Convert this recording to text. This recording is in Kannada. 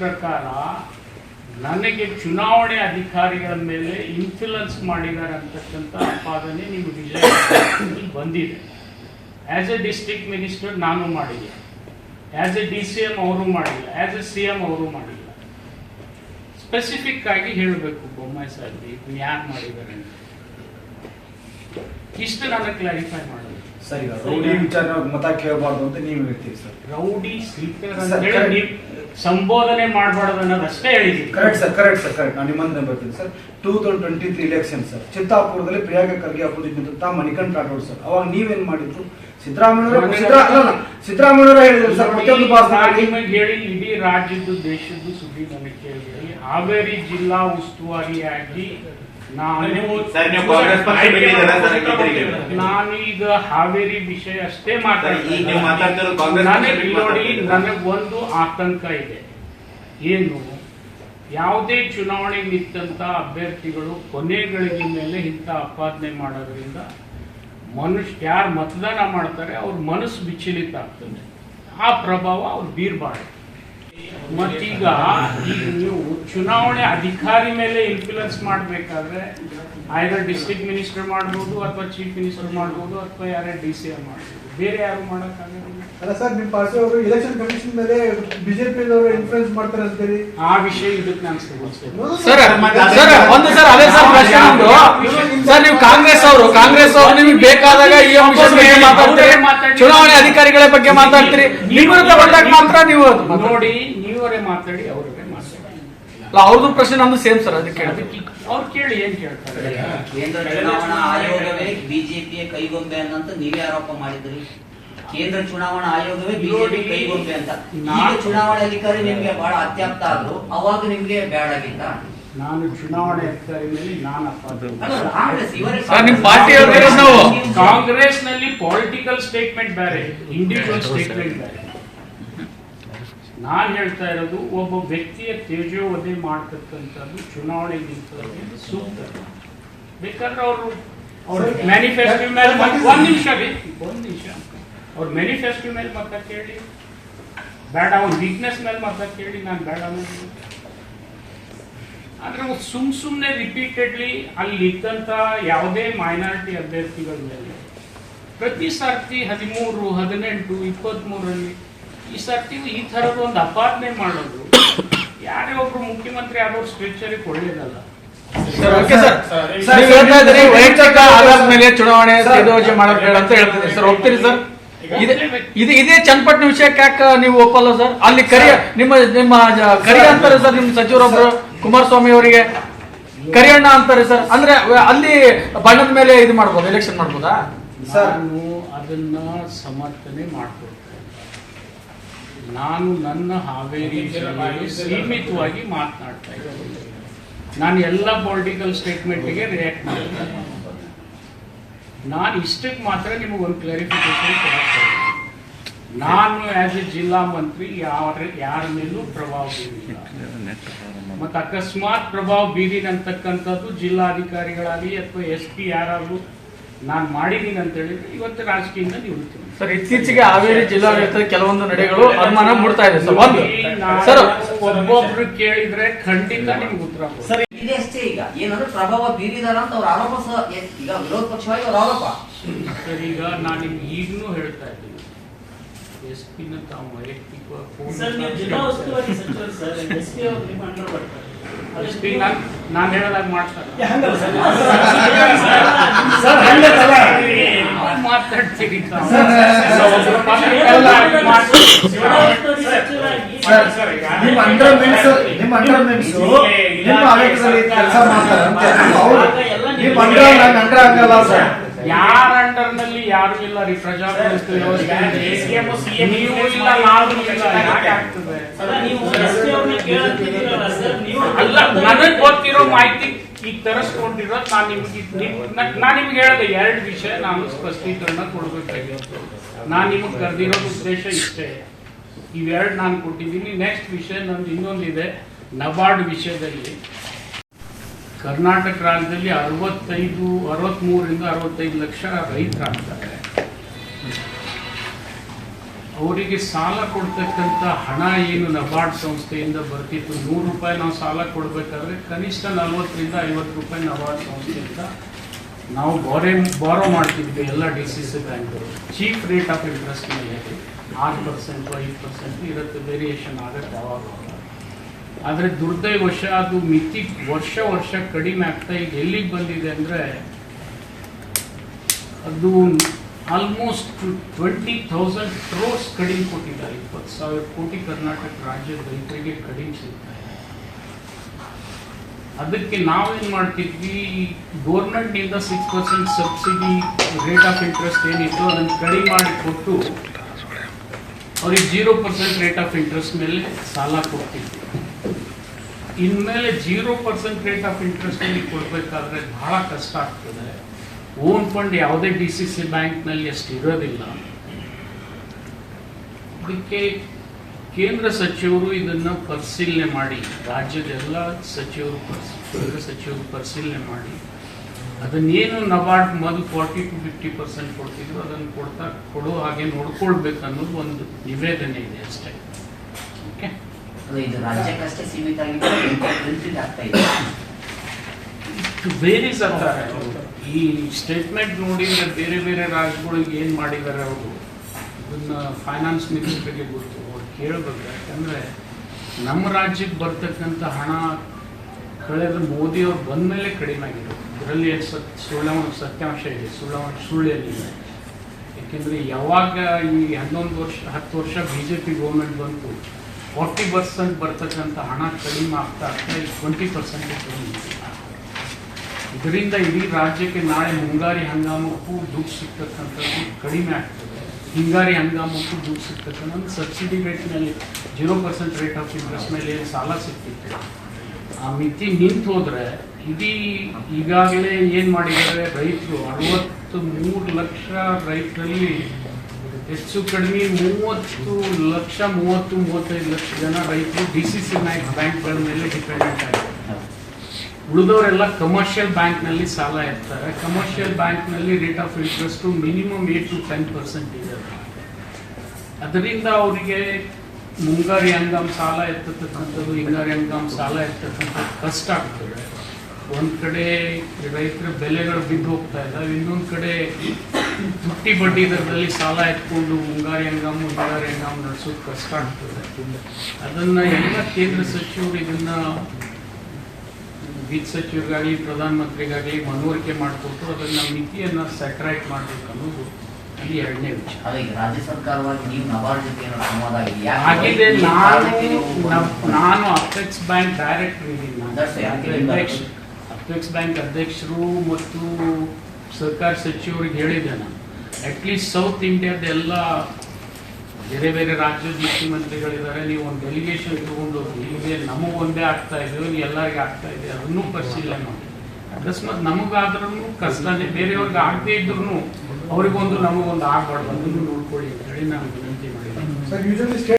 ಪ್ರಕಾರ ನನಗೆ ಚುನಾವಣೆ ಅಧಿಕಾರಿಗಳ ಮೇಲೆ ಇನ್ಫ್ಲುಯೆನ್ಸ್ ಮಾಡಿದ್ದಾರೆ ಅಂತಕ್ಕಂಥ ಆಪಾದನೆ ನಿಮ್ಮ ವಿಜಯ ಬಂದಿದೆ. ಆ್ಯಸ್ ಎ ಡಿಸ್ಟ್ರಿಕ್ಟ್ ಮಿನಿಸ್ಟರ್ ನಾನು ಮಾಡಿಲ್ಲ as a D C M ಅವರು ಮಾಡಿಲ್ಲ. ಆ್ಯಸ್ ಎ ಸಿ ಎಂ ಅವರು ಮಾಡಿಲ್ಲ. ಸ್ಪೆಸಿಫಿಕ್ ಆಗಿ ಹೇಳಬೇಕು ಬೊಮ್ಮಾಯಿ ಸರ್ ಇದನ್ನ ಯಾರು ಮಾಡಿದ್ದಾರೆ ಅಂತ. ಇಷ್ಟು ನಾನು ಕ್ಲಾರಿಫೈ ಮಾಡೋದು ಸರಿ ರೌಡಿ ವಿಚಾರ ಮತ ಕೇಳಬಾರ್ದು ಅಂತ ನೀವು ಹೇಳ್ತೀವಿ ಸರ್. ರೌಡಿ ಸ್ಲೀಪರ್ ಸಂಬೋಧನೆ ಮಾಡಬಾರ್ದು ಅನ್ನೋದಷ್ಟೇ ಹೇಳಿದ್ದೀನಿ. Correct sir correct sir correct ನಾನು ನಿಮ್ಮನ್ನ ಬರ್ತೀನಿ sir two thousand twenty three election sir ಚಿತ್ತಾಪುರದಲ್ಲಿ Priyanka Kharge opposite ನಿಂತ ಮಣಿಕಂಠ ರಾಠೋಡ್ ಸರ್ ಅವಾಗ ನೀವೇನ್ ಮಾಡಿದ್ರು? ಸಿದ್ದರಾಮಯ್ಯ ಸಿದ್ದರಾಮಯ್ಯ ಹೇಳಿದ್ರು ಸರ್ ಪ್ರತಿಯೊಂದು ಪಾಸ್ ನಿಮಗೆ ಹೇಳಿ ಇಡೀ ರಾಜ್ಯದ್ದು ದೇಶದ್ದು ಸುದ್ದಿ ನನಗೆ ಕೇಳಿದ್ರಿ ಹಾವೇರಿ ಜಿಲ್ಲಾ ಉಸ್ತುವಾರಿಯಾಗಿ ಸರ್, ನೀವು ಕಾಂಗ್ರೆಸ್ ಪಕ್ಷ ಬಿಟ್ಟಿದ್ದೀರಾ ಸರ್, ರೈತರಿಗೆ? ನಾನೀಗ ಹಾವೇರಿ ವಿಷಯ ಅಷ್ಟೇ ಮಾತಾಡ್ತೀನಿ ಈಗ ನೀವು ಮಾತಾಡ್ತಿರೋದು ಕಾಂಗ್ರೆಸ್ ಪಕ್ಷ ನನಗೆ ಬಿಟ್ಟು ನೋಡಿ ಮಾತಾಡ್ತಿರೋದು. ನನಗೊಂದು ಆತಂಕ ಇದೆ. ಏನು? ಯಾವುದೇ ಚುನಾವಣೆ ನಿಂತ ಅಭ್ಯರ್ಥಿಗಳು ಕೊನೆಗಳಿಗೆ ಮೇಲೆ ಇಂಥ ಆಪಾದನೆ ಮಾಡೋದ್ರಿಂದ ಮನುಷ್ಯ ಯಾರು ಮತದಾನ ಮಾಡ್ತಾರೆ ಅವ್ರ ಮನಸ್ಸು ವಿಚಲಿತ ಆಗ್ತದೆ. ಆ ಪ್ರಭಾವ ಅವ್ರು ಬೀರ್ಬಾರ್ದು. ಮತ್ತೀಗ ಈಗ ನೀವು ಚುನಾವಣೆ ಅಧಿಕಾರಿ ಮೇಲೆ ಇನ್ಫ್ಲುಯೆನ್ಸ್ ಮಾಡಬೇಕಾದ್ರೆ ಆಯ್ದ ಡಿಸ್ಟ್ರಿಕ್ಟ್ ಮಿನಿಸ್ಟರ್ ಮಾಡ್ಬೋದು ಅಥವಾ ಚೀಫ್ ಮಿನಿಸ್ಟರ್ ಮಾಡ್ಬೋದು ಅಥವಾ ಯಾರೇ ಡಿ ಸಿ ಎಂ ಮಾಡ್ಬೋದು. ಬೇರೆ ಯಾರು ಮಾಡಕ್ಕಾಗಲ್ಲ ಅಲ್ಲ ಸರ್ ನಿಮ್ಮ ಪಾರ್ಟಿ ಅವರು ಎಲೆಕ್ಷನ್ ಕಮಿಷನ್ ಮೇಲೆ ಬಿಜೆಪಿ ಅವರು ಇನ್ಫ್ಲೂಯೆನ್ಸ್ ಮಾಡ್ತಾರೆ ಅಂತೇಳಿ. ಆ ವಿಷಯ ಇದಕ್ಕೆ ನಾನು ಸರ್ ಸರ್ ಒಂದು ಸರ್ ಅದೇ ಸರ್ ಪ್ರಶ್ನೆ ಒಂದು ಸರ್ ನೀವು ಕಾಂಗ್ರೆಸ್ ಅವರು ಕಾಂಗ್ರೆಸ್ ಅವರು ನಿಮ್ಗೆ ಬೇಕಾದಾಗ ಈ ಅಂಶದ ಬಗ್ಗೆ ಮಾತಾಡ್ತೀರಿ. ಚುನಾವಣೆ ಅಧಿಕಾರಿಗಳ ಬಗ್ಗೆ ಮಾತಾಡ್ತೀರಿ. ನಿಮ್ಮ ವಿರುದ್ಧ ಬಂದಾಗ ಮಾತ್ರ ನೀವು ಅದು ನೋಡಿ ನೀವರೇ ಮಾತಾಡಿ ಅವರೇ ಮಾತಾಡಿ. ಅಲ್ಲ ಅವ್ರದ್ದು ಪ್ರಶ್ನೆ ನಮ್ದು ಸೇಮ್ ಸರ್ ಅದಕ್ಕೆ ಕೇಳಿದೆ ಅದಕ್ಕೆ ಅವ್ರು ಕೇಳಿ ಏನ್ ಕೇಳ್ತಾರೆ? ಕೇಂದ್ರ ಚುನಾವಣಾ ಆಯೋಗವೇ ಬಿಜೆಪಿಯ ಕೈಗೊಂಬೆ ಅನ್ನಂತ ನೀವೇ ಆರೋಪ ಮಾಡಿದ್ರಿ. ಕೇಂದ್ರ ಚುನಾವಣಾ ಆಯೋಗವೇ ಬಿಜೆಪಿ ಕೈಗೊಂಬೆ ಅಂತ. ಈಗ ಚುನಾವಣಾ ಅಧಿಕಾರಿ ನಿಮ್ಗೆ ಬಹಳ ಅತ್ಯಪ್ತ ಆದ್ರು ಅವಾಗ ನಿಮ್ಗೆ ಬ್ಯಾಡ್ ಆಗಿಲ್ಲ ನಾನು ಚುನಾವಣೆ ಅಧಿಕಾರಿನಲ್ಲಿ ಮೇಲೆ ನಾನು ಅಪಾದನೆ ಅಲ್ಲ, ಕಾಂಗ್ರೆಸ್ ಇವರೇ ಸರ್, ನಿಮ್ ಪಾರ್ಟಿ ಅವ್ರಿಗೆ ನಾವು. ಕಾಂಗ್ರೆಸ್ನಲ್ಲಿ ಪೊಲಿಟಿಕಲ್ ಸ್ಟೇಟ್ಮೆಂಟ್ ಬೇರೆ ಇಂಡಿವಿಜುವಲ್ ಸ್ಟೇಟ್ಮೆಂಟ್ ಬೇರೆ. ನಾನು ಹೇಳ್ತಾ ಇರೋದು ಒಬ್ಬ ವ್ಯಕ್ತಿಯ ತೇಜೋವಧೆ ಮಾಡ್ತಕ್ಕಂಥದ್ದು ಚುನಾವಣೆ ನಿಂತದ್ದು ಸೂಕ್ತ. ಬೇಕಾದ್ರೆ ಅವರು ಅವ್ರ ಮ್ಯಾನಿಫೆಸ್ಟೋ ಮೇಲೆ ಒಂದು ನಿಮಿಷ ಬೇಕು ಒಂದು ನಿಮಿಷ. ಅವ್ರ ಮ್ಯಾನಿಫೆಸ್ಟೋ ಮೇಲೆ ಮತ ಕೇಳಿ. ಬೇಡ ಅವ್ರ ವೀಕ್ನೆಸ್ ಮೇಲೆ ಮತ ಕೇಳಿ ನಾನು ಬೇಡ ಆದರೆ ಸುಮ್ ಸುಮ್ನೆ ರಿಪೀಟೆಡ್ಲಿ ಅಲ್ಲಿ ಇದ್ದಂತ ಯಾವುದೇ ಮೈನಾರಿಟಿ ಅಭ್ಯರ್ಥಿಗಳ ಮೇಲೆ ಪ್ರತಿ ಸರ್ತಿ ಹದಿಮೂರು ಹದಿನೆಂಟು ಇಪ್ಪತ್ಮೂರರಲ್ಲಿ ಈ ಸರ್ತಿ ಈ ಥರದ ಒಂದು ಅಪಾರ್ಟ್ಮೆಂಟ್ ಮಾಡೋದು ಯಾರೇ ಒಬ್ರು ಮುಖ್ಯಮಂತ್ರಿ ಆದವ್ರು ಸ್ಟ್ರೆಚರಿಗೆ ಒಳ್ಳೇದಲ್ಲ ಸರ್ ಸರ್ ನೀವು ಹೇಳ್ತಾ ಇದ್ದೀರಿ ವೈಯಕ್ತಿಕ ಆಧಾರದ ಮೇಲೆ ಚುನಾವಣೆ ಮಾಡಕ್ ಬೇಡ ಅಂತ ಹೇಳ್ತಿದ್ದೀರಿ ಸರ್. ಹೋಗ್ತೀರಿ ಸರ್? ಇದೆ ಇದು ಚನ್ನಪಟ್ಟಣ ವಿಷಯಕ್ಕೆ ಯಾಕೆ ನೀವು ಒಪ್ಪಲ್ಲ ಸರ್? ಅಲ್ಲಿ ಕರಿಯ ನಿಮ್ಮ ನಿಮ್ಮ ಕರಿಯ ಅಂತಾರೆ ಸರ್ ನಿಮ್ಮ ಸಚಿವರೊಬ್ರು ಕುಮಾರಸ್ವಾಮಿ ಅವರಿಗೆ. ಕರಿಯಣ್ಣ ಅಂತಾರೆ ಸರ್. ಅಂದ್ರೆ ಅಲ್ಲಿ ಬಣ್ಣದ ಮೇಲೆ ಇದು ಮಾಡ್ಬೋದು ಎಲೆಕ್ಷನ್ ಮಾಡ್ಬೋದಾ? ಸರ್. ಅದನ್ನ ಸಮರ್ಥನೆ ಮಾಡ್ಕೊಳ್ತೇನೆ ನಾನು ನನ್ನ ಹಾವೇರಿ ಸೀಮಿತವಾಗಿ ಮಾತನಾಡ್ತಾ ಇದ್ದೀನಿ. ನಾನು ಎಲ್ಲ ಪೊಲಿಟಿಕಲ್ ಸ್ಟೇಟ್ಮೆಂಟ್ಗೆ ರಿಯಾಕ್ಟ್ ಮಾಡ್ತೀನಿ. ನಾನು ಇಷ್ಟಕ್ಕೆ ಮಾತ್ರ ನಿಮಗೆ ಒಂದು ಕ್ಲಾರಿಫಿಕೇಶನ್ ಕೊಡ್ತೇನೆ ನಾನು ಆಸ್ ಎ ಜಿಲ್ಲಾ ಮಂತ್ರಿ ಯಾರ ಯಾರ ಮೇಲೂ ಪ್ರಭಾವ ಬೀರಿಲ್ಲ. ಮತ್ತು ಅಕಸ್ಮಾತ್ ಪ್ರಭಾವ ಬೀರಿನಂತಕ್ಕಂಥದ್ದು ಜಿಲ್ಲಾಧಿಕಾರಿಗಳಾಗಲಿ ಅಥವಾ ಎಸ್ ಪಿ ಯಾರಾಗಲಿ ನಾನು ಮಾಡಿದ್ದೀನಿ ಅಂತ ಹೇಳಿದ್ರೆ ಇವತ್ತು ರಾಜಕೀಯದಿಂದ ನಿವೃತ್ತಿ ಸರ್ ಇತ್ತೀಚೆಗೆ ಹಾವೇರಿ ಜಿಲ್ಲಾಡಳಿತದ ಕೆಲವೊಂದು ನಡೆಗಳು ಅನುಮಾನ ಮೂಡ್ತಾ ಇದೆ ಸರ್ ಒಂದು. ಸರ್ ಒಬ್ಬೊಬ್ರು ಕೇಳಿದ್ರೆ ಖಂಡಿತ ನಿಮ್ಗೆ ಉತ್ತರ ಸರ್ ಇದೆ ಅಷ್ಟೇ ಈಗ. ಏನಂದ್ರೆ ಪ್ರಭಾವ ಬೀರಿದಾರ ಅಂತ ಅವ್ರ ಆರೋಪ ಸಹ ಈಗ ವಿರೋಧ ಪಕ್ಷವಾಗಿ ಅವ್ರ ಆರೋಪ. ಸರ್ ಈಗ ನಾನು ನಿಮ್ಗೆ ಈಗಲೂ ಹೇಳ್ತಾ ಇದ್ದೀನಿ. ಎಸ್ ಪಿನ ತಾವು ವೈಯಕ್ತಿಕ ಸರ್ ನೀವು ಜಿಲ್ಲಾ ಉಸ್ತುವಾರಿ ಸಚಿವರು ಸರ್ ಎಸ್ ಪಿ ಅವರು ನಿಮ್ಮ ಅಂಡರ್ ಬರ್ತಾರೆ ನಾನು ನಾನು ಹೇಳೋದಾಗ ಮಾಡ್ತಾರೆ ಹಂಗಲ್ಲ ಸರ್ ಸರ್ ಹಂಗಲ್ಲ ಅವ್ರು ಮಾತಾಡ್ತೀರಿ ಸರ್, ನಾವು ಒಬ್ರು ಪಕ್ಕದಲ್ಲ ಆಗಿ ಮಾತು- ಜಿಲ್ಲಾ ಉಸ್ತುವಾರಿ ನಿಮ್ಮ ಅಂಡರ್ ಮೆನ್ಸ್ ನಿಮ್ಮ ಅಂಡರ್ ಮೆನ್ಸ್ ನಿಮ್ಮ ಆಡಳಿತದಲ್ಲಿ ಕೆಲಸ ಮಾಡ್ತಾರೆ ಅಂತ ನಿಮ್ಮ ಅಂಡರ್ ನಂಗೆ ಅಂಡರ್ ಆಗಲ್ಲ ಸರ್ ಯಾರ ಅಂಡರ್ನಲ್ಲಿ ಯಾರು ಇಲ್ಲ ರೀ ಪ್ರಜಾಪ್ರಭುತ್ವ ವ್ಯವಸ್ಥೆ. ನೀವು ಇಲ್ಲ ನಾವು ಇಲ್ಲ ಯಾಕೆ ಆಗ್ತದೆ ಸರ್ ನೀವು ಮಾಹಿತಿ ಈಗ ತರಿಸ್ಕೊಂಡಿರೋ ನಾನು ನಿಮ್ಗೆ ನಾನು ನಿಮ್ಗೆ ಹೇಳಿದೆ ಎರಡು ವಿಷಯ ನಾನು ಸ್ಪಷ್ಟೀಕರಣ ಕೊಡ್ಬೇಕಾಗಿತ್ತು. ನಾನು ನಿಮಗೆ ಕರೆದಿರೋ ಉದ್ದೇಶ ಇಷ್ಟೇ. ಇವೆರಡು ನಾನು ಕೊಟ್ಟಿದ್ದೀನಿ. ನೆಕ್ಸ್ಟ್ ವಿಷಯ ನಂದು ಇನ್ನೊಂದಿದೆ. ನಬಾರ್ಡ್ ವಿಷಯದಲ್ಲಿ. ಕರ್ನಾಟಕ ರಾಜ್ಯದಲ್ಲಿ ಅರವತ್ತೈದು ಅರವತ್ಮೂರರಿಂದ ಅರವತ್ತೈದು ಲಕ್ಷ ರೈತರಾಗ್ತಾರೆ ಅವರಿಗೆ ಸಾಲ ಕೊಡ್ತಕ್ಕಂಥ ಹಣ ಏನು ನಬಾರ್ಡ್ ಸಂಸ್ಥೆಯಿಂದ ಬರ್ತಿತ್ತು? ನೂರು ರೂಪಾಯಿ ನಾವು ಸಾಲ ಕೊಡಬೇಕಾದ್ರೆ ಕನಿಷ್ಠ ನಲ್ವತ್ತರಿಂದ ಐವತ್ತು ರೂಪಾಯಿ ನಬಾರ್ಡ್ ಸಂಸ್ಥೆಯಿಂದ ನಾವು ಬಾರೆ ಬಾರೋ ಮಾಡ್ತಿದ್ವಿ ಎಲ್ಲ ಡಿ ಸಿ ಸಿ ಬ್ಯಾಂಕ್ಗಳು. ಚೀಪ್ ರೇಟ್ ಆಫ್ ಇಂಟ್ರೆಸ್ಟ್ ಮೇಲೆ ಆರು ಪರ್ಸೆಂಟು ಐದು ಪರ್ಸೆಂಟು ಇರುತ್ತೆ ವೇರಿಯೇಷನ್ ಆಗುತ್ತೆ ಅವಾಗ. ಆದರೆ ದುರ್ದೈವಶ, ಅದು ಮಿತಿ ವರ್ಷ ವರ್ಷ ಕಡಿಮೆ ಆಗ್ತಾ ಈಗ ಎಲ್ಲಿಗೆ ಬಂದಿದೆ ಅಂದರೆ ಅದು ಆಲ್ಮೋಸ್ಟ್ ಟ್ವೆಂಟಿ ತೌಸಂಡ್ ಕ್ರೋರ್ಸ್ ಕಡಿಮೆ ಕೊಟ್ಟಿದ್ದಾರೆ, ಇಪ್ಪತ್ತು ಸಾವಿರ ಕೋಟಿ ಕರ್ನಾಟಕ ರಾಜ್ಯದ ರೈತರಿಗೆ ಕಡಿಮೆ ಸಿಗ್ತಾ ಇದೆ. ಅದಕ್ಕೆ ನಾವೇನು ಮಾಡ್ತಿದ್ವಿ? ಗೌರ್ಮೆಂಟ್ನಿಂದ six percent subsidy rate of interest ಏನಿತ್ತು, ಅದನ್ನು ಕಡಿಮೆ ಮಾಡಿ ಕೊಟ್ಟು ಅವ್ರಿಗೆ zero percent rate of interest ಮೇಲೆ ಸಾಲ ಕೊಡ್ತಿದ್ವಿ. ಇನ್ಮೇಲೆ zero percent rate of interest ಕೊಡಬೇಕಾದ್ರೆ ಬಹಳ ಕಷ್ಟ ಆಗ್ತದೆ. ಓನ್ ಫಂಡ್ ಯಾವುದೇ ಡಿ ಸಿ ಸಿ ಬ್ಯಾಂಕ್ನಲ್ಲಿ ಅಷ್ಟು ಇರೋದಿಲ್ಲ. ಅದಕ್ಕೆ ಕೇಂದ್ರ ಸಚಿವರು ಇದನ್ನು ಪರಿಶೀಲನೆ ಮಾಡಿ ರಾಜ್ಯದ ಎಲ್ಲ ಸಚಿವರು ಕೇಂದ್ರ ಸಚಿವರು ಪರಿಶೀಲನೆ ಮಾಡಿ. ಅದನ್ನೇನು ನಬಾರ್ಡ್ ಮೊದಲು ಫಾರ್ಟಿ ಟು ಫಿಫ್ಟಿ ಪರ್ಸೆಂಟ್ ಕೊಡ್ತಿದ್ರು ಅದನ್ನು ಕೊಡ್ತಾ ಕೊಡೋ ಹಾಗೆ ನೋಡ್ಕೊಳ್ಬೇಕು ಅನ್ನೋದು ಒಂದು ನಿವೇದನೆ ಇದೆ ಅಷ್ಟೇ. ಓಕೆ? ಅದೇ ಇದು ರಾಜ್ಯಕ್ಕಷ್ಟೇ ಸೀಮಿತ ಆಗಿದೆ ವೇರೀಸ್ ಈ ಸ್ಟೇಟ್ಮೆಂಟ್ ನೋಡಿ ಬೇರೆ ಬೇರೆ ರಾಜ್ಯಗಳಿಗೆ ಏನು ಮಾಡಿದ್ದಾರೆ ಅವರು? ಇದನ್ನ ಫೈನಾನ್ಸ್ ಮಿನಿಸ್ಟ್ರಿಗೆ ಗೊತ್ತು. ಅವ್ರು ಕೇಳಬೇಕು. ಯಾಕಂದರೆ ನಮ್ಮ ರಾಜ್ಯಕ್ಕೆ ಬರ್ತಕ್ಕಂಥ ಹಣ ಕಳೆದ ಮೋದಿಯವ್ರು ಬಂದ ಮೇಲೆ ಕಡಿಮೆ ಆಗಿದೆ. ಇದರಲ್ಲಿ ಸತ್ ಸುಳ್ಳ ಸತ್ಯಾಂಶ ಇದೆ. ಸುಳ್ಳ ಸುಳ್ಳಿಯಲ್ಲಿ ಯಾಕೆಂದರೆ ಯಾವಾಗ ಈ ಹನ್ನೊಂದು ವರ್ಷ, ಹತ್ತು ವರ್ಷ ಬಿ ಜೆ ಪಿ ಗೌರ್ಮೆಂಟ್ ಬಂತು ಫಾರ್ಟಿ ಪರ್ಸೆಂಟ್ ಬರ್ತಕ್ಕಂಥ ಹಣ ಕಡಿಮೆ ಆಗ್ತಾ ಆಗ್ತಾ ಟ್ವೆಂಟಿ ಪರ್ಸೆಂಟ್ ಕಡಿಮೆ. ಇದರಿಂದ ಇಡೀ ರಾಜ್ಯಕ್ಕೆ ನಾಳೆ ಮುಂಗಾರಿ ಹಂಗಾಮಕ್ಕೂ ದುಡ್ಡು ಸಿಗ್ತಕ್ಕಂಥದ್ದು ಕಡಿಮೆ ಆಗ್ತದೆ. ಹಿಂಗಾರಿ ಹಂಗಾಮಕ್ಕೂ ದುಡ್ಡು ಸಿಗ್ತಕ್ಕಂಥ subsidy ರೇಟ್ನಲ್ಲಿ zero percent rate of interest ಮೇಲೆ ಸಾಲ ಸಿಗ್ತಿತ್ತು ಆ ಮಿತಿ ನಿಂತು ಹೋದರೆ ಇಡೀ ಈಗಾಗಲೇ ಏನು ಮಾಡಿದ್ದಾರೆ ರೈತರು? ಅರವತ್ತು ಮೂರು ಲಕ್ಷ ರೈತರಲ್ಲಿ ಹೆಚ್ಚು ಕಡಿಮೆ ಮೂವತ್ತು ಲಕ್ಷ ಮೂವತ್ತು ಮೂವತ್ತೈದು ಲಕ್ಷ ಜನ ರೈತರು ಡಿ ಸಿ ಸಿ ಬ್ಯಾಂಕ್ ಬ್ಯಾಂಕ್ಗಳ ಮೇಲೆ ಡಿಪೆಂಡೆಂಟ್ ಆಗಿದ್ದಾರೆ. ಉಳಿದವರೆಲ್ಲ ಕಮರ್ಷಿಯಲ್ ಬ್ಯಾಂಕ್ನಲ್ಲಿ ಸಾಲ ಇರ್ತಾರೆ ಕಮರ್ಷಿಯಲ್ ಬ್ಯಾಂಕ್ನಲ್ಲಿ rate of interest minimum eight to ten percent ಇದೆ. ಅದರಿಂದ ಅವರಿಗೆ ಮುಂಗಾರಿ ಹಂಗಾಮ್ ಸಾಲ ಇರ್ತಕ್ಕಂಥದ್ದು ಹಿಂಗಾರಿ ಹಂಗಾಮ್ ಸಾಲ ಇರ್ತಕ್ಕಂಥದ್ದು ಕಷ್ಟ ಆಗ್ತದೆ. ಒಂದ್ ಕಡೆ ರೈತರ ಬೆಲೆಗಳು ಬಿದ್ದು ಹೋಗ್ತಾ ಇದ್ದಾವೆ ಇನ್ನೊಂದು ಕಡೆ ತುಟ್ಟಿ ಬಡ್ಡಿ ದರದಲ್ಲಿ ಸಾಲ ಎತ್ಕೊಂಡು ಮುಂಗಾರಿ ಹಂಗಾಮು, ಹಿಂಗಾರಿ ಹಂಗಾಮು ನಡೆಸೋದು ಕಷ್ಟ ಆಗ್ತದೆ. ಅದನ್ನ ಎಲ್ಲ ಕೇಂದ್ರ ಸಚಿವರು ಇದನ್ನ ವಿತ್ತ ಸಚಿವರಿಗಾಗಲಿ ಪ್ರಧಾನಮಂತ್ರಿಗಾಗಲಿ ಮನವರಿಕೆ ಮಾಡಿಕೊಟ್ಟು ಅದನ್ನ ಮಿತಿಯನ್ನು ಸೆಟ್ರೈಟ್ ಮಾಡಬೇಕು ಅನ್ನೋದು ಇಲ್ಲಿ ಎರಡನೇ ವಿಚಾರ. ಅದೇ ರಾಜ್ಯ ಸರ್ಕಾರವಾಗಿ ನೀವು ನಬಾರ್ಡ್ ಜೊತೆ ಸಂವಾದ ಆಗಿದೆ ನಾನು ನಾನು ಅಪೆಕ್ಸ್ ಬ್ಯಾಂಕ್ ಡೈರೆಕ್ಟರ್ ಇದ್ದೀನಿ ಅಧ್ಯಕ್ಷ ಅಪೆಕ್ಸ್ ಬ್ಯಾಂಕ್ ಅಧ್ಯಕ್ಷರು ಮತ್ತು ಸರ್ಕಾರ ಸಚಿವರಿಗೆ ಹೇಳಿದ್ದೆ ನಾನು. ಅಟ್ಲೀಸ್ಟ್ ಸೌತ್ ಇಂಡಿಯಾದ ಎಲ್ಲ ಬೇರೆ ಬೇರೆ ರಾಜ್ಯದ ಮುಖ್ಯಮಂತ್ರಿಗಳಿದ್ದಾರೆ ನೀವು ಒಂದು ಡೆಲಿಗೇಷನ್ ಇಟ್ಕೊಂಡು ಹೋಗಿ ನಮಗೊಂದೇ ಆಗ್ತಾ ಇದೆ ಎಲ್ಲರಿಗೆ ಆಗ್ತಾ ಇದೆ, ಅದನ್ನು ಪರಿಶೀಲನೆ ಮಾಡಿ. ಅಕಸ್ಮಾತ್ ನಮಗಾದ್ರೂ ಕಷ್ಟನೇ, ಬೇರೆಯವ್ರಿಗೆ ಆಗದೇ ಇದ್ರು ಅವ್ರಿಗೊಂದು ನಮಗೊಂದು ಆಗ್ಬಾರ್ದು, ಅದನ್ನು ನೋಡ್ಕೊಳ್ಳಿ ಅಂತ ಹೇಳಿ ನಾನು ವಿನಂತಿ ಮಾಡಿದ್ದೀನಿ.